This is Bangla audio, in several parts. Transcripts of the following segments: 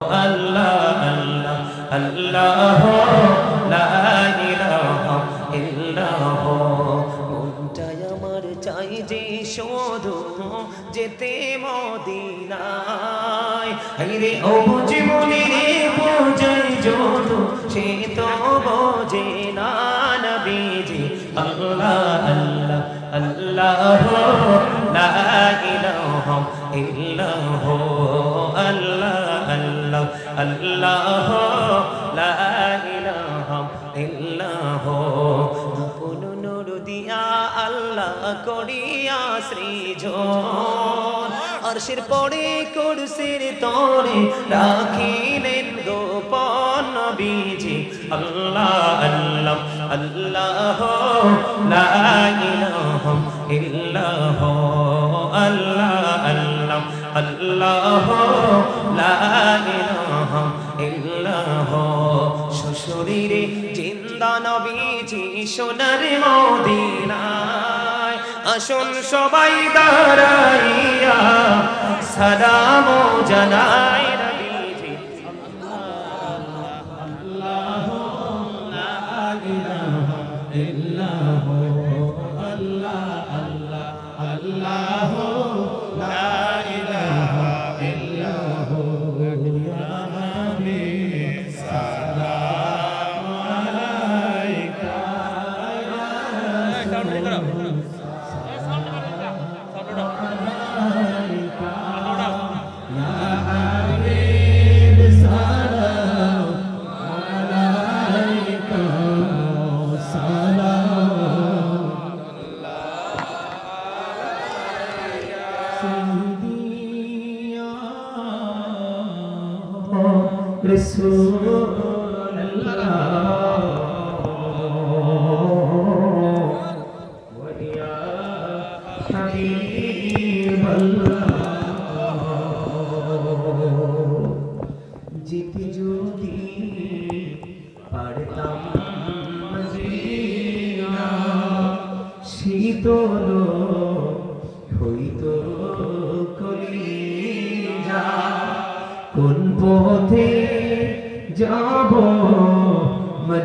আল্লাহ আল্লাহ আল্লাহ, লা ইলাহা ইল্লাহ মনটাই আমার চাই যে শুধু যেতে মদিনায়। হাইরে ও জীবনে রে বোঝাই যত, সে তো বোঝে না নবীজি। আল্লাহ আল্লাহ আল্লাহ, লা ইলাহা করিয়া সৃজন। পরে কুরসির তরে রাখিলেন গোপন নবীজি। আল্লাহ আল্লাহ আল্লাহ, লা ইলাহা আল্লাহ আল্লাহ আল্লাহ, লা ইলাহা ইল্লাহ শ্বশুরিরে জিন্দা নবীজি সোনার মদিনায় আসুন সবাই দাঁড়াইয়া সালাম জানাই।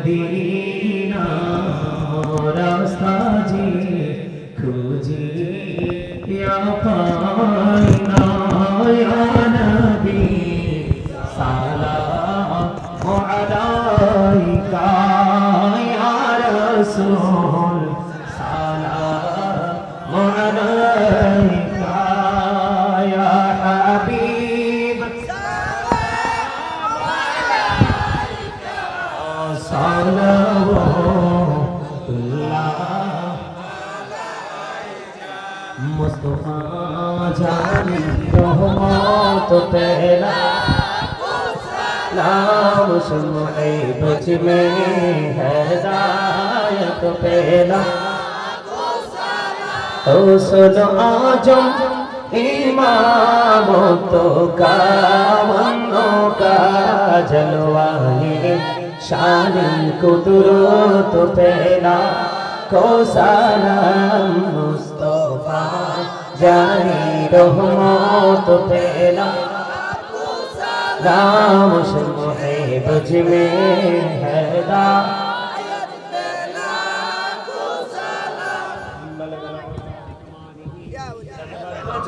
মদিনা রাস্তা যে খুঁজি ইয়া পেলা। রসুল আজম ইমাম তো কামন কা জলওয়ালি শান কুদরত পেলা কোসালাম মুস্তফা জানি রহমত পেলা। রাম সুহে বুঝ মে হদা।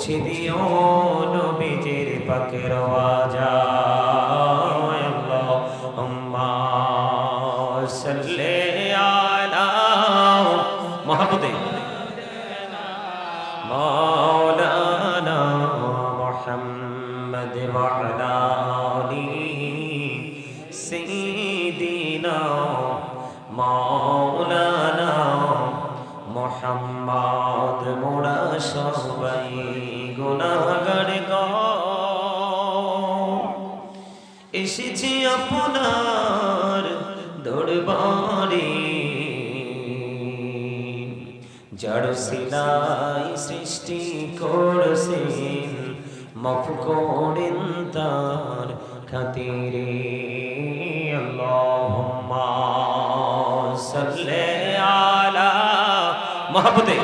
পৌঁছে দিও নবীজির পাকের আওয়াজায় সৃষ্টি করছেন মফ করেন তার খাতিরে। আল্লাহুম্মা সাল্লি আলা মহব্বতে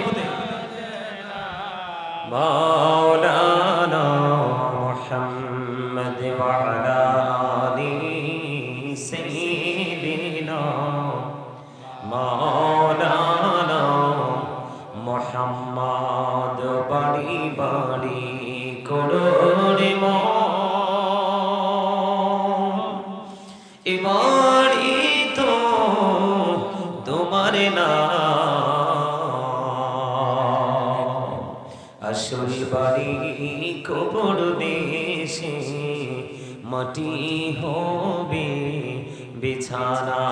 হবে বিছানা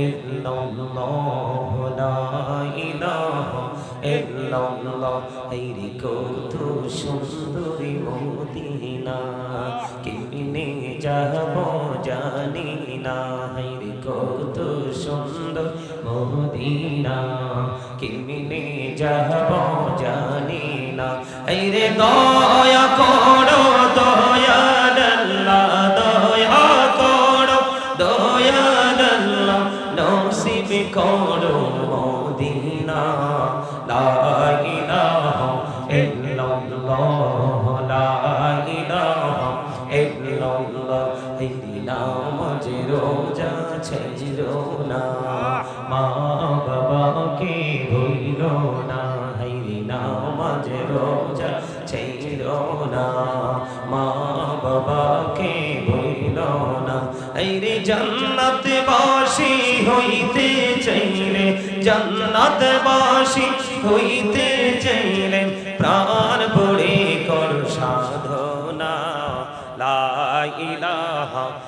illallah la ilaha illallah এইরে কত সুন্দরী মদিনা কিনে যাব জানি না এইরে কত সুন্দর মদিনা কিনে যাব জানি না এইরে দয়া করো জান্নাত বাসী হইতে চাইলে জান্নাত বাসী হইতে চাইলে প্রাণ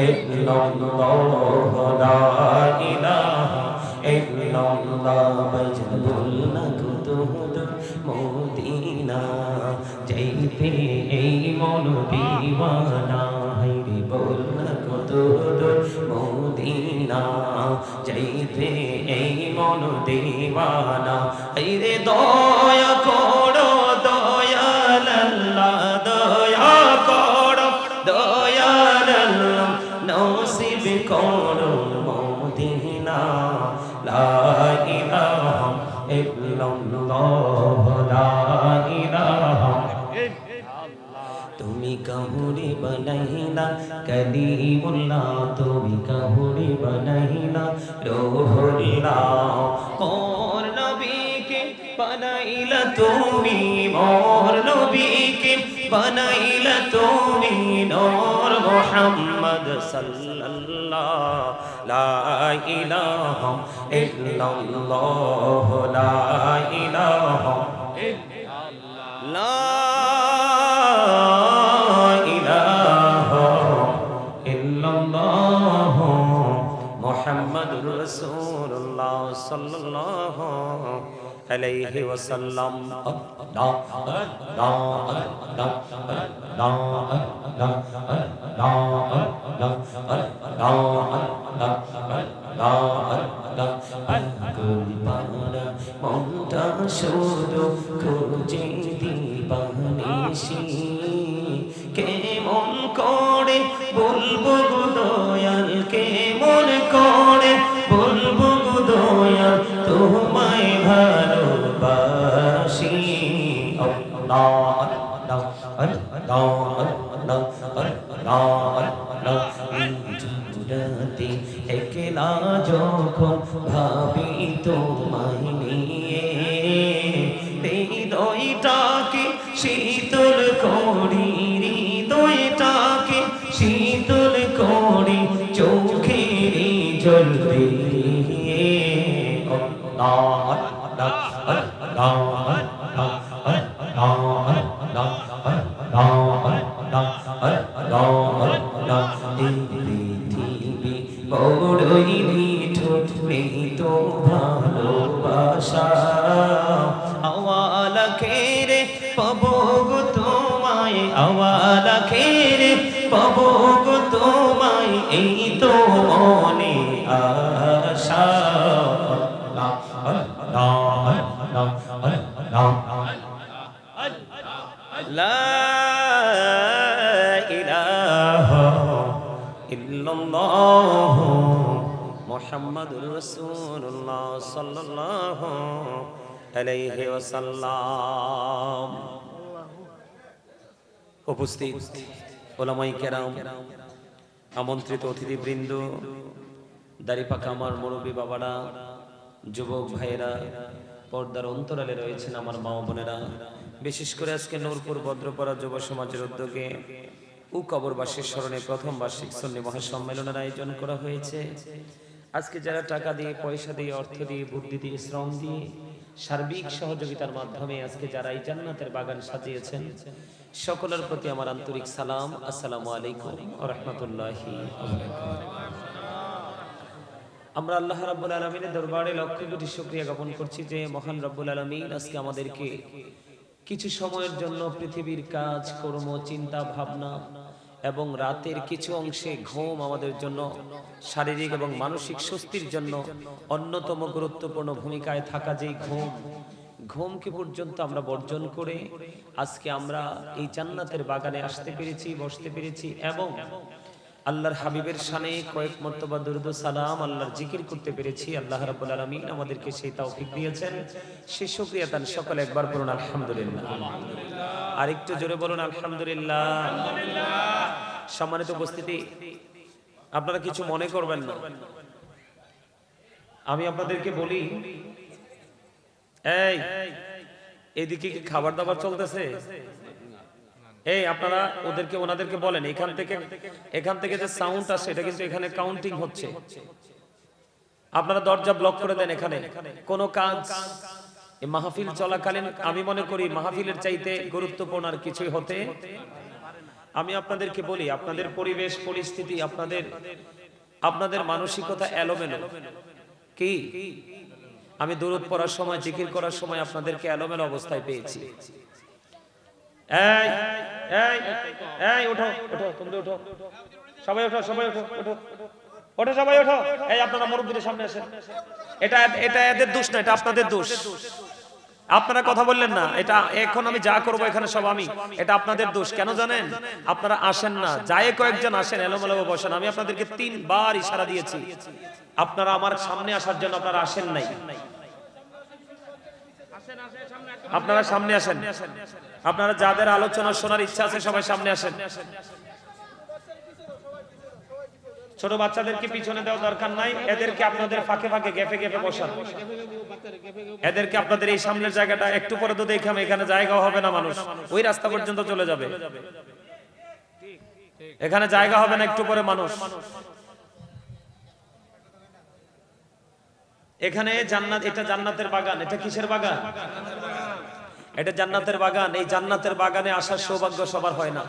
ইল্লাল্লাহ লা ইলাহা ইল্লাল্লাহ বজবুল নকুতুদ মদিনা যাইতে এই মন দিওয়ানা হাইরে বল নকুতুদ মদিনা যাইতে এই মন দিওয়ানা হাইরে দয়া করো কলিমুল্লাহ তুমি কাহুরি বানাইলা রোহুল্লাহ কোন নবীকে বানাইলা তুমি, মোর নবীকে বানাইলা তুমি, নূর মোহাম্মদ সাল্লাল্লাহ লা ইলাহা ইল্লাল্লাহ লা ইলাহা সাল্লাল্লাহু আলাইহি ওয়াসাল্লাম। মনটা শুধু খুঁজে দিবানিশী জুড়াতে একলা যখন ভাবি তোমায় শীতল করি হৃদয়টাকে শীতল করি চোখের জল দিয়ে মুহাম্মাদুর আলাইহি ওয়াসাল্লাম উপস্থিত ওলামাই কেরাম আমন্ত্রিত অতিথিবৃন্দ দাড়িপাকা আমার মুরব্বী বাবারা যুবক ভাইয়েরা, পর্দার অন্তরালে রয়েছেন আমার মা বোনেরা। বিশেষ করে আজকে নূরপুর ভদ্রপাড়া যুব সমাজের উদ্যোগে ও কবরবাসীর স্মরণে প্রথম বার্ষিক সন্নি মহাসম্মেলনের আয়োজন করা হয়েছে। আজকে যারা টাকা দিয়ে, পয়সা দিয়ে, অর্থ দিয়ে, বুদ্ধি দিয়ে, শ্রম দিয়ে সার্বিক সহযোগিতার মাধ্যমে আজকে যারা এই জান্নাতের বাগান সাজিয়েছেন, সকলের প্রতি আমার আন্তরিক সালাম। আসসালামু আলাইকুম রহমতুল্লাহি আমরা আল্লাহ রাব্বুল আলমিনের দরবারে লক্ষ কোটি শুক্রিয়া জ্ঞাপন করছি যে মহান রব্বুল আলমিন আজকে আমাদেরকে কিছু সময়ের জন্য পৃথিবীর কাজ, কর্ম, চিন্তা, ভাবনা এবং রাতের কিছু অংশে ঘুম আমাদের জন্য শারীরিক এবং মানসিক স্বস্তির জন্য অন্যতম গুরুত্বপূর্ণ ভূমিকায় থাকা যেই ঘুম, ঘুমকে পর্যন্ত আমরা বর্জন করে আজকে আমরা এই জান্নাতের বাগানে আসতে পেরেছি, বসতে পেরেছি এবং আল্লাহর হাবিবের শানে কয়েক মর্তবা দুরুদ সালাম আল্লাহর জিকির করতে পেরেছি। আল্লাহ রাব্বুল আলামিন আমাদেরকে সেই তৌফিক দিয়েছেন। সেই শুকরিয়া তান সকলে একবার বলুন, আলহামদুলিল্লাহ। আর একটু জোরে বলুন, আলহামদুলিল্লাহ। সম্মানিত উপস্থিতি, আপনারা কিছু মনে করবেন না। আমি আপনাদেরকে বলি, এই, এদিকে কি খাবার দাবার চলতেছে? এই আপনারা ওদেরকে, ওনাদেরকে বলেন, এখান থেকে এখান থেকে যে সাউন্ড আসে, এটা কিন্তু এখানে কাউন্টিং হচ্ছে। আপনারা দরজা ব্লক করে দেন এখানে। কোন কাজ মাহফিল চলাকালীন, আমি মনে করি মাহফিলের চাইতে গুরুত্বপূর্ণ আর কিছুই হতে আমি আপনাদেরকে বলি, আপনাদের পরিবেশ, পরিস্থিতি, আপনাদের আপনাদের মানসিকতা এলোমেলো। কি? আমি দূরত পড়ার সময়, জিকির করার সময় আপনাদেরকে এলোমেলো অবস্থায় পেয়েছি। এই এই এই ওঠো ওঠো তোমরা ওঠো সবাই ওঠো সবাই ওঠো ওঠো ওঠো সবাই ওঠো এই, আপনারা মুরব্বীদের সামনে আসেন এটা এটা এদের দোষ না, এটা আপনাদের দোষ। আপনারা কথা বললেন না, এটা এখন আমি যা করব, এখানে সব আমি। এটা আপনাদের দোষ, কেন জানেন? আপনারা আসেন না, যায় কয়েকজন আসেন, এলোমেলো বসেন। আমি আপনাদেরকে তিনবার ইশারা দিয়েছি। আপনারা আমার সামনে আসার জন্য আপনারা আসেন নাই। আপনারা সামনে আসেন। আপনারা যাদের আলোচনা শোনার ইচ্ছা আছে, সবাই সামনে আসেন। ছোট বাচ্চাদেরকে পিছনে দেওয়া দরকার নাই। এদেরকে আপনাদের ফাঁকে ফাঁকে গেফে গেফে বসান। এদেরকে আপনাদের এই সামনের জায়গাটা একটু পরে তো দেখলাম এখানে জায়গা হবে না মানুষ। ওই রাস্তা পর্যন্ত চলে যাবে। এখানে জায়গা হবে না, একটু পরে মানুষ। এখানে জান্নাত, এটা জান্নাতের বাগান, এটা কিসের বাগান? এটা জান্নাতের বাগান, এই জান্নাতের বাগানে আসার সৌভাগ্য সবার হয় না।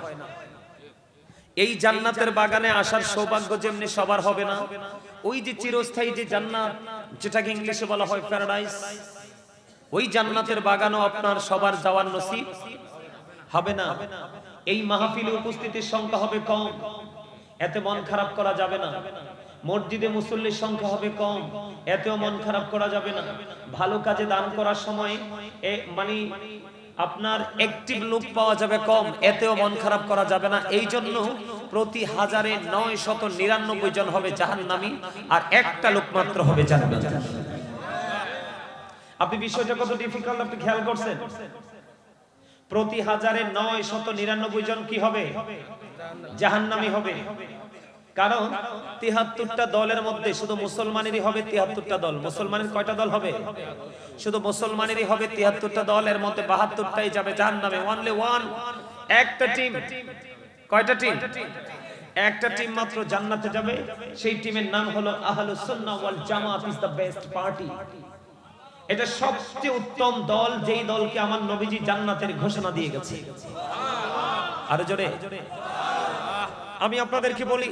এই জান্নাতের বাগানে আসার সৌভাগ্য যেমনি সবার হবে না, ওই যে চিরস্থায়ী যে জান্নাত, যেটাকে ইংলিশে বলা হয় প্যারাডাইস ওই জান্নাতের বাগানও আপনার সবার যাওয়ার নসিব হবে না। এই মাহফিলে উপস্থিতির সংখ্যা হবে কম, এতে মন খারাপ করা যাবে না। মসজিদে মুসল্লির সংখ্যা হবে কম, এতেও মন খারাপ করা যাবে না। ভালো কাজে দান করার সময় মানে আপনার অ্যাক্টিভ লোক পাওয়া যাবে কম, এতেও মন খারাপ করা যাবে না। এই জন্য প্রতি হাজারে নয় শত নিরানব্বই জন হবে জাহান্নামী, আর একটা লোক মাত্র হবে জান্নাত। আপনি বিষয়টা কত ডিফিকাল্ট আপনি খেয়াল করছেন? প্রতি হাজারে নয় শত নিরানব্বই জন কি হবে? জাহান্নামী হবে। কারণ তিহাত্তরটা দলের মধ্যে শুধু মুসলমানেরই হবে তিহাত্তরটা দল। মুসলমানের কয়টা দল হবে? শুধু মুসলমানেরই হবে তিহাত্তরটা দল, এর মধ্যে বাহাত্তরটাই যাবে জাহান্নামে। ওয়ানলি ওয়ান একটা টিম কয়টা টিম একটা টিম মাত্র জান্নাতে যাবে। সেই টিমের নাম হলো আহলুস সুন্নাহ ওয়াল জামাত ইজ দ্য বেস্ট পার্টি এটা সবচেয়ে উত্তম দল, যেই দলকে আমার নবীজি জান্নাতের ঘোষণা দিয়ে গেছে। আরও জোরে। আমি আপনাদেরকে বলি,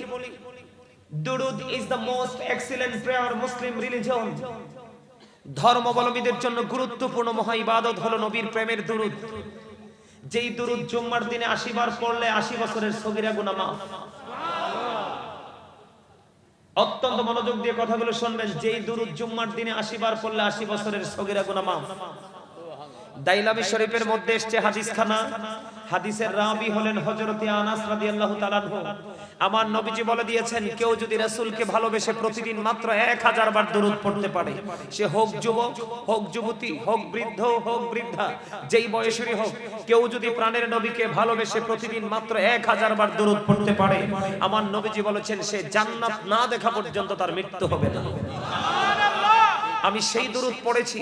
দুরুদ is the most excellent prayer Muslim religion ধর্মাবলম্বীদের জন্য গুরুত্বপূর্ণ মহা ইবাদত হলো নবীর প্রেমের দুরুদ। যেই দুরুদ জুম্মার দিনে আশি বার পড়লে আশি বছরের সগিরা গুনাহ মাফ। অত্যন্ত মনোযোগ দিয়ে কথাগুলো শুনবেন, যেই দুরুদ জুম্মার দিনে আশি বার পড়লে আশি বছরের সগিরা গুনাহ মাফ। দাইলামি শরীফের মধ্যে এসছে হাদিস খানা হাদিসের রাবি হলেন হযরতে আনাস রাদিয়াল্লাহু তাআলা আমার নবীজি বলে দিয়েছেন, কেউ যদি রাসূলকে ভালোবেসে প্রতিদিন মাত্র 1000 বার দরুদ পড়তে পারে, সে হোক যুবক, হোক যুবতী, হোক বৃদ্ধ, হোক বৃদ্ধা, যেই বয়সেরই হোক, কেউ যদি প্রাণের নবীকে ভালোবেসে প্রতিদিন মাত্র 1000 বার দরুদ পড়তে পারে, আমার নবীজি বলেছেন, সে জান্নাত না দেখা পর্যন্ত তার মৃত্যু হবে না। আমি সেই দুরুদ পড়েছি।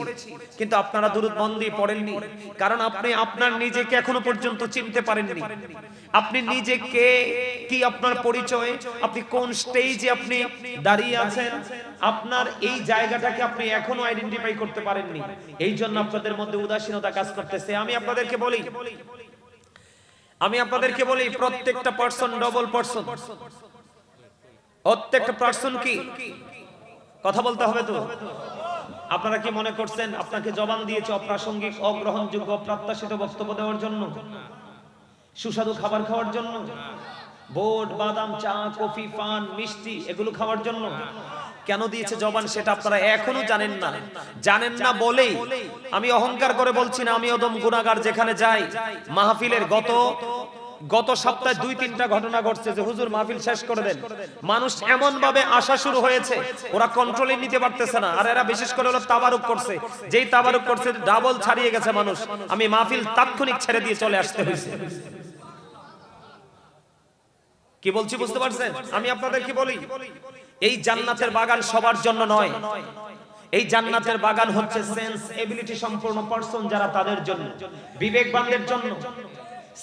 কিন্তু আপনারা দুরুদ মন দিয়ে পড়েননি। কারণ আপনি আপনার নিজেকে এখনও পর্যন্ত চিনতে পারেননি। আপনি নিজেকে কি আপনার পরিচয়? আপনি কোন স্টেজে আপনি দাঁড়িয়ে আছেন? আপনার এই জায়গাটাকে আপনি এখনও আইডেন্টিফাই করতে পারেননি। এই জন্য আপনাদের মধ্যে উদাসীনতা কাজ করতেছে। আমি আপনাদেরকে বলি আমি আপনাদেরকে বলি প্রত্যেকটা পার্সন ডবল পার্সন প্রত্যেকটা পার্সন কি? কথা বলতে হবে তো? আপনারা কি মনে করছেন আপনাকে জবান দিয়েছে অপ্রাসঙ্গিক, অগ্রহণযোগ্য, অপ্রত্যাশিত বক্তব্য দেওয়ার জন্য? সুস্বাদু খাবার খাওয়ার জন্য? বোট, বাদাম, চা, কফি পান মিষ্টি, এগুলো খাওয়ার জন্য? কেন দিয়েছে জবান সেটা আপনারা এখনও জানেন না। জানেন না বলেই আমি অহংকার করে বলছি না, আমি অদম গুণাগার যেখানে যাই, মাহফিলের গত গত সপ্তাহে দুই তিনটা ঘটনা ঘটছে যে হুজুর মাহফিল শেষ করে দেন। মানুষ এমন ভাবে আসা শুরু হয়েছে, ওরা কন্ট্রোলে নিতে পারতেছে না। আর এরা বিশেষ করে হলো তাবারুক করছে। যেই তাবারুক করছে ডাবল ছাড়িয়ে গেছে মানুষ। আমি মাহফিল তাৎক্ষণিক ছেড়ে দিয়ে চলে আসতে হয়েছে। কি বলছি বুঝতে পারছেন? আমি আপনাদের কি বলি? এই জান্নাতের বাগান সবার জন্য নয়। এই জান্নাতের বাগান হচ্ছে সেন্স এবিলিটি সম্পূর্ণ পার্সন যারা তাদের জন্য। বিবেকবানদের জন্য।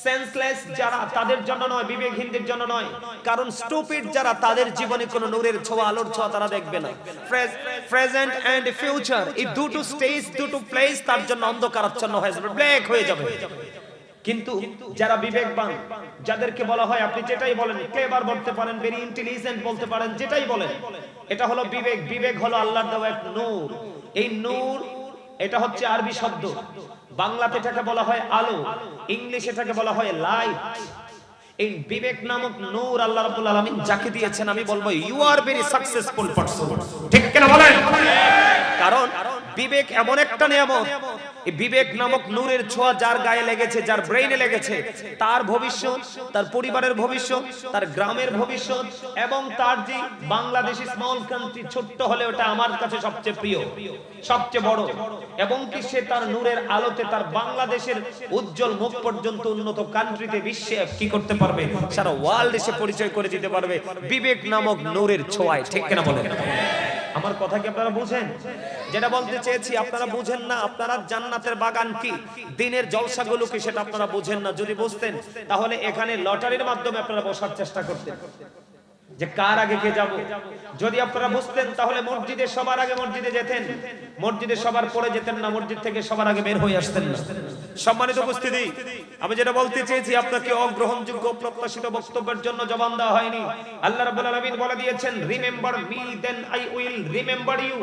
সেন্সলেস যারা তাদের জন্য নয়, বিবেকহীনদের জন্য নয়। কারণ স্টুপিড যারা তাদের জীবনে কোনো নূরের ছোঁয়া, আলোর ছোঁয়া তারা দেখবে না। প্রেজেন্ট এন্ড ফিউচার এই দুটো স্টেজ দুটো প্লেস তার জন্য অন্ধকারাচ্ছন্ন হয়ে যাবে ব্ল্যাক হয়ে যাবে। কিন্তু যারা বিবেকবান, যাদেরকে বলা হয়, আপনি যেটাই বলেন ক্লেভার বলতে পারেন ভেরি ইন্টেলিজেন্ট বলতে পারেন, যেটাই বলেন, এটা হলো বিবেক বিবেক হলো আল্লাহর দেওয়া এক নূর। এই নূর, এটা হচ্ছে আরবি শব্দ। বাংলাতে এটাকে বলা হয় আলো, ইংলিশে এটাকে বলা হয় লাইট এই বিবেক নামক নূর আল্লাহ রাব্বুল আলামিন যাকে দিয়েছেন, আমি বলব you are very successful person ঠিক কিনা বলেন? কারণ বিবেক এমন একটা নিয়ামত। এই বিবেক নামক নূরের ছোঁয়া যার গায়ে লেগেছে, যার ব্রেইনে লেগেছে, তার ভবিষ্যৎ, তার পরিবারের ভবিষ্যৎ, তার গ্রামের ভবিষ্যৎ এবং তার যে বাংলাদেশি স্মল কান্ট্রি ছোট্ট হলে ওটা আমার কাছে সবচেয়ে প্রিয়, সবচেয়ে বড়। এবং কি সে তার নূরের আলোতে তার বাংলাদেশের উজ্জ্বল মুখ পর্যন্ত উন্নত কান্ট্রিতে বিশ্বে কি করতে পারবে? সারা ওয়ার্ল্ড এসে পরিচয় করে দিতে পারবে। বিবেক নামক নূরের ছোঁয়ায়, ঠিক কিনা বলেন? আমার কথা কি আপনারা বুঝেন? যেটা বলতে চেয়েছি, আপনারা বুঝেন না, আপনারা জান্নাতের বাগান কি? দিনের জলসাগুলো কি সেটা আপনারা বুঝেন না? যদি বুঝতেন, তাহলে এখানে লটারির মাধ্যমে আপনারা বসার চেষ্টা করতেন। যে কার আগে কে যাব? যদি আপনারা বুঝতেন, তাহলে মসজিদে সবার আগে মসজিদে যেতেন। মসজিদে সবার পরে যেতেন না, মসজিদ থেকে সবার আগে বের হয়ে আসতেন না। সম্মানিত উপস্থিতি, আমি যেটা বলতে চেয়েছি, আপনাকে অগ্রহণযোগ্য প্রত্যাশিত বক্তব্যের জন্য জবান দেওয়া হয়নি। আল্লাহ রাব্বুল আলামিন বলে দিয়েছেন remember me then I will remember you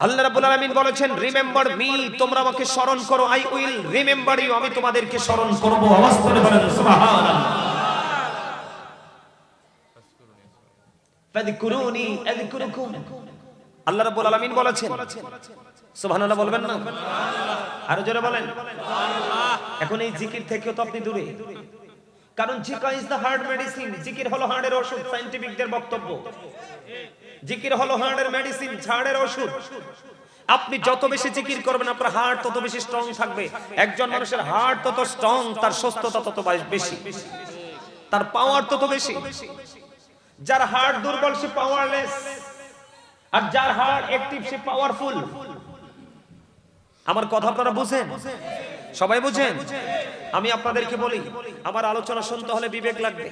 Allah রাব্বুল আলামিন বলেছেন রিমেম্বার মি তোমরা আমাকে স্মরণ করো আই উইল রিমেম্বার ইউ আমি তোমাদেরকে স্মরণ করব। আওয়াজ করে বলেন, সুবহানাল্লাহ। ফাযকুরুনি আযকুরুকুম। আল্লাহ রাব্বুল আলামিন বলেছেন, সুবহানাল্লাহ বলবেন না? আরও জোরে বলেন। এখন এই জিকির থেকেও তো আপনি দূরে। কারণ জিকা ইজ দ্য হার্ট মেডিসিন জিকির হলো হার্টের ওষুধ সায়েন্টিফিকদের বক্তব্য। জিকির হলো হার্টের মেডিসিন ঝাড়ের ওষুধ। আপনি যত বেশি জিকির করবেন, আপনার হার্ট তত বেশি স্ট্রং থাকবে। একজন মানুষের হার্ট তত স্ট্রং তার সুস্থতা তত বেশি তার পাওয়ার তত বেশি। যার হার্ট দুর্বল, সে পাওয়ারলেস আর যার হার্ট অ্যাক্টিভ সে পাওয়ারফুল আমার কথা আপনারা বুঝেন? সবাই বুঝেন? আমি আপনাদেরকে বলি, আমার আলোচনা শুনতে হলে বিবেক লাগবে।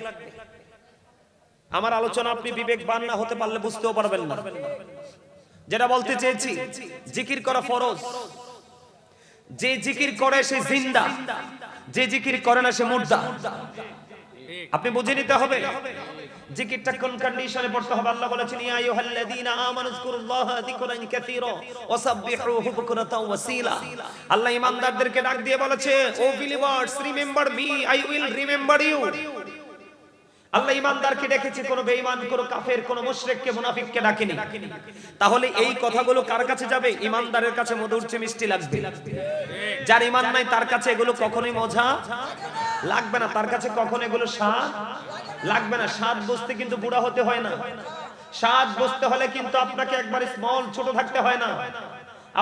আমার আলোচনা আপনি বিবেকবান না হতে পারলে বুঝতেও পারবেন না। যেটা বলতে চেয়েছি, জিকির করা ফরজ। যে জিকির করে, সে জিন্দা। যে জিকির করে না, সে মুর্দা। আপনি বুঝে নিতে হবে। জিকিরটা কোন কন্ডিশনে পড়তে হবে? আল্লাহ বলেছেন, ইয়া আইয়ুহাল্লাযীনা আমানু যকুরুল্লাহা যিকরান কাসীরা বুকরাতাও ওয়াসীলা। আল্লাহ ঈমানদারদেরকে ডাক দিয়ে বলেছে, O believers remember me I will remember you Allah ইমানদারকে ডেকেছে বেঈমান কাফের মুশরিককে, মুনাফিককে ডাকেনি। তাহলে এই কথাগুলো কার কাছে যাবে? ইমানদারের কাছে মধুর চেয়ে মিষ্টি লাগবে। যার ইমান নাই, তার কাছে এগুলো কখনোই মজা লাগবে না। তার কাছে কখনো এগুলো স্বাদ লাগবে না, সাত বসতে কিন্তু বুড়া হতে হয় না। সাত বসতে হলে কিন্তু আপনাকে একবার স্মল ছোট থাকতে হয় না।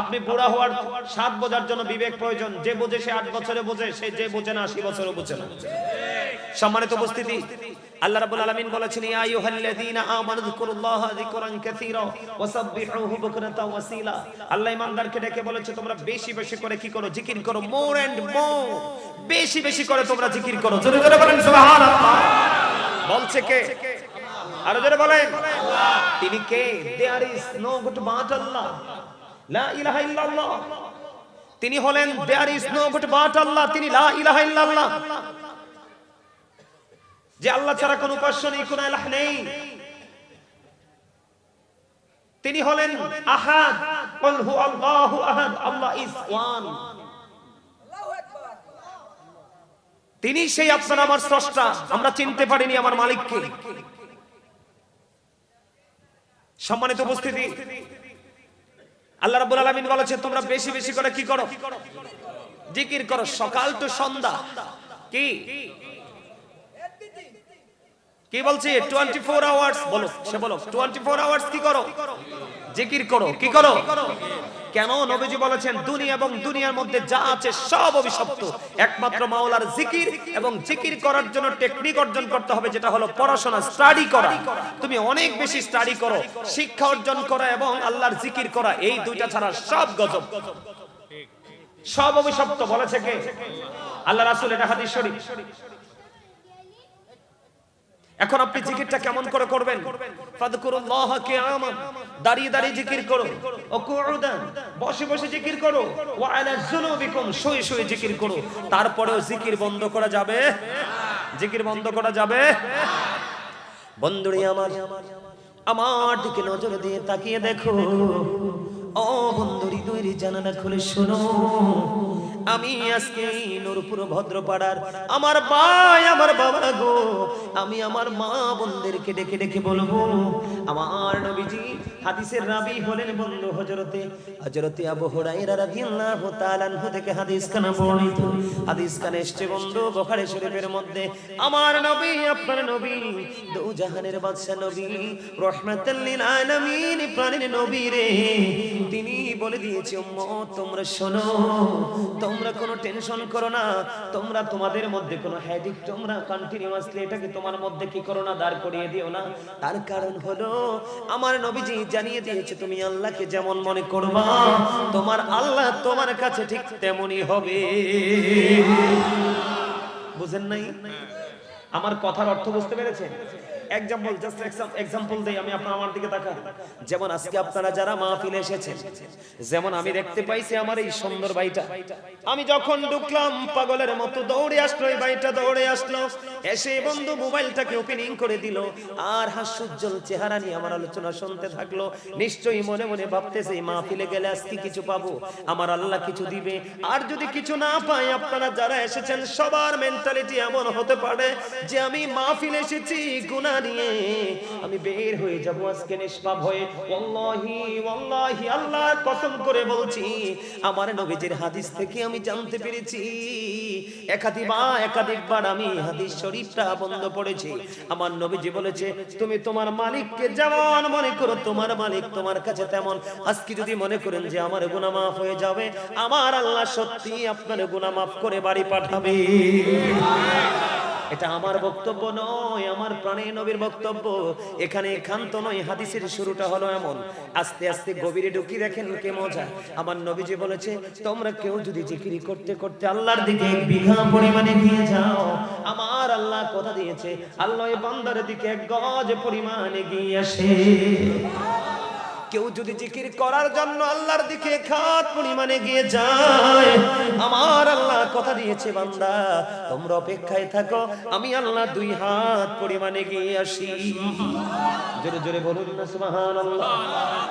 আপনি বুড়া হওয়ার সাত বোঝার জন্য বিবেক প্রয়োজন। যে বোঝে সে আট বছরে বোঝে, সে যে বোঝে না, আশি বছরে বোঝে না। সম্মানিত উপস্থিতি, আল্লাহ রাব্বুল আলামিন বলেছেন, ইয়া আইয়ুহাল্লাযীনা আমানু কাসীরা বুকরাতাও ওয়াসীলা। আল্লাহ ইমানদারকে ডেকে বলেছে, তোমরা বেশি বেশি করে কি করো? জিকির করো, মোর এন্ড মোর। বেশি বেশি করে তোমরা জিকির করো। জোরে জোরে বলেন, সুবহানাল্লাহ। বলছে কে আরও জোরে বলেন। তিনি কে? There is no god but Allah লা ইলাহা ইল্লাল্লাহ। তিনি হলেন there is no god but Allah তিনি লা ইলাহা ইল্লাল্লাহ। যে আল্লাহ ছাড়া কোন উপাস্য নেই, কোন ইলাহ নেই। তিনি হলেন আহাদ। কুল হু আল্লাহু আহাদ। আল্লাহ ইজ ওয়ান তিনি সেই আপনার আমার স্রষ্টা। আমরা চিনতে পারিনি আমার মালিককে। সম্মানিত উপস্থিতি। আল্লাহ রাব্বুল আলামিন বলেছে, তোমরা বেশি বেশি করে কি করো? জিকির করো। সকাল টু সন্ধ্যা। কি? কি বলছি? 24 আওয়ার্স বলো, সে বলো 24 আওয়ার্স কি করো? জিকির করো। কি করো? কেন নবীজি বলেছেন, দুনিয়া এবং দুনিয়ার মধ্যে যা আছে সব অভিশপ্ত একমাত্র মাওলার জিকির এবং জিকির করার জন্য টেকনিক অর্জন করতে হবে, যেটা হলো পড়াশোনা স্টাডি করা। তুমি অনেক বেশি স্টাডি করো, শিক্ষা অর্জন করা এবং আল্লাহর জিকির করা, এই দুইটা ছাড়া সব গজব। সব অভিশপ্ত, বলেছে কে? আল্লাহ রাসূল এটা হাদিস শরীফ। এখন আপনি জিকিরটা কেমন করে করবেন? ফাদকুরুল্লাহ কিয়ামান। দাঁড়িয়ে দাঁড়িয়ে জিকির করো। ও কুউদান বসে বসে জিকির করো। ওয়া আলা যুনুবিকুম। শুয়ে শুয়ে জিকির করো। তারপরেও জিকির বন্ধ করা যাবে? জিকির বন্ধ করা যাবে? বন্ধুরি আমার আমার দিকে নজর দিয়ে তাকিয়ে দেখো। ও বন্ধুরি দুইরি জানালা খুলে শোনো। আমি আজকে নূরপুর ভদ্রপাড়ার আমার ভাই, আমার বাবা গো, আমি আমার মা বোনদেরকে ডেকে ডেকে বলব, আমার নবীজি হাদিসের রাবি হলেন বন্ধু হজরতে হজরতে আবু হুরায়রা রাদিয়াল্লাহু তাআলা আনহু থেকে হাদিস কানা বর্ণিত। হাদিস কানে এসছে বন্ধু বুখারী শরীফের মধ্যে, আমার নবী, আপনার নবী দু জাহানের বাদশা নবী, রহমাতাল লিল আলামিন, প্রাণের নবী রে। তিনি বলে দিয়েছে, উম্মত, তোমরা শোনো, তোমরা কোনো টেনশন করো না। তোমরা তোমাদের মধ্যে কোনো হ্যাডিক তোমরা কন্টিনিউয়াসলি এটাকে তোমার মধ্যে কি করো না, দাঁড় করিয়ে দিও না। তার কারণ হলো, আমার নবীজি জানিয়ে দিয়েছে, তুমি আল্লাহকে যেমন মনে করবা, তোমার আল্লাহ তোমার কাছে ঠিক তেমনই হবে। বুঝেন নাই? আমার কথার অর্থ বুঝতে পেরেছেন? এক্সাম্পল জাস্ট এক্সাম্পল দেই আমি আপনার আমার দিকে তাকান যেমন আজকে আপনারা যারা মাহফিলে এসেছেন যেমন আমি দেখতে পাইছি আমার এই সুন্দর বাড়িটা আমি যখন ঢুকলাম পাগলের মতো দৌড়ে আসলো এই বাড়িটা দৌড়ে আসলো। এসে বন্ধু মোবাইলটাকে ওপেনিং করে দিল। আর হাস্যোজ্জ্বল চেহারা নিয়ে আমার আলোচনা শুনতে থাকল। নিশ্চয়ই মনে মনে ভাবতেছে এই মাহফিলে গেলে আজকে কিছু পাবো। আমার আল্লাহ কিছু দিবে। আর যদি কিছু না পাই আপনারা যারা এসেছেন সবার মেন্টালিটি এমন হতে পারে যে আমি মাহফিল এসেছি গুনাহ নিয়ে আমি বের হয়ে যাব আজকে নিষ্পাপ হয়ে। ওয়াল্লাহি ওয়াল্লাহি আল্লাহর কসম করে বলছি, আমার নবীজির হাদিস থেকে আমি জানতে পেরেছি। একাধিকবার একাধিকবার আমি হাদিস শরীফটা বন্ধ পড়েছি। আমার নবীজি বলেছে, তুমি তোমার মালিককে যেমন মনে করো, তোমার মালিক তোমার কাছে তেমন। আজকে যদি মনে করেন যে আমার গুনাহ মাফ হয়ে যাবে, আমার আল্লাহ সত্যি আপনার গুনাহ মাফ করে বাড়ি পাঠাবে। এটা আমার বক্তব্য নয়, আমার প্রাণে নবীর বক্তব্য। এখানে একান্ত নয় হাদিসের শুরুটা হলো এমন, আস্তে আস্তে গভীরে ঢুকি দেখেন কে মজা। আমার নবীজি বলেছে, তোমরা কেউ যদি জিকিরি করতে করতে আল্লাহর দিকে এক বিঘা পরিমাণে দিয়ে যাও, আমার আল্লাহ কথা দিয়েছে, আল্লাহ বান্দার দিকে এক গজ পরিমাণে গিয়ে আসে। কেউ যদি জিকির করার জন্য আল্লাহর দিকে খাত পরিমাণে গিয়ে যায়, আমার আল্লাহ কথা দিয়েছে, বান্দা, তোমরা অপেক্ষায় থাকো, আমি আল্লাহ দুই হাত পরিমাণে গিয়ে আসি। জোরে জোরে বলুন না, সুবহানাল্লাহ।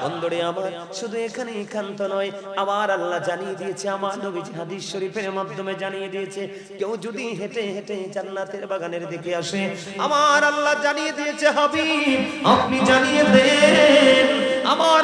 বন্ধুরে আমার শুধু এখানে একান্ত নয়, আমার আল্লাহ জানিয়ে দিয়েছে, আমার নবীজি হাদিস শরীফের মাধ্যমে জানিয়ে দিয়েছে, কেউ যদি হেঁটে হেঁটে জান্নাতের বাগানের দিকে আসে, আমার আল্লাহ জানিয়ে দিয়েছে, হাবিব, আপনি জানিয়ে দেন, আমার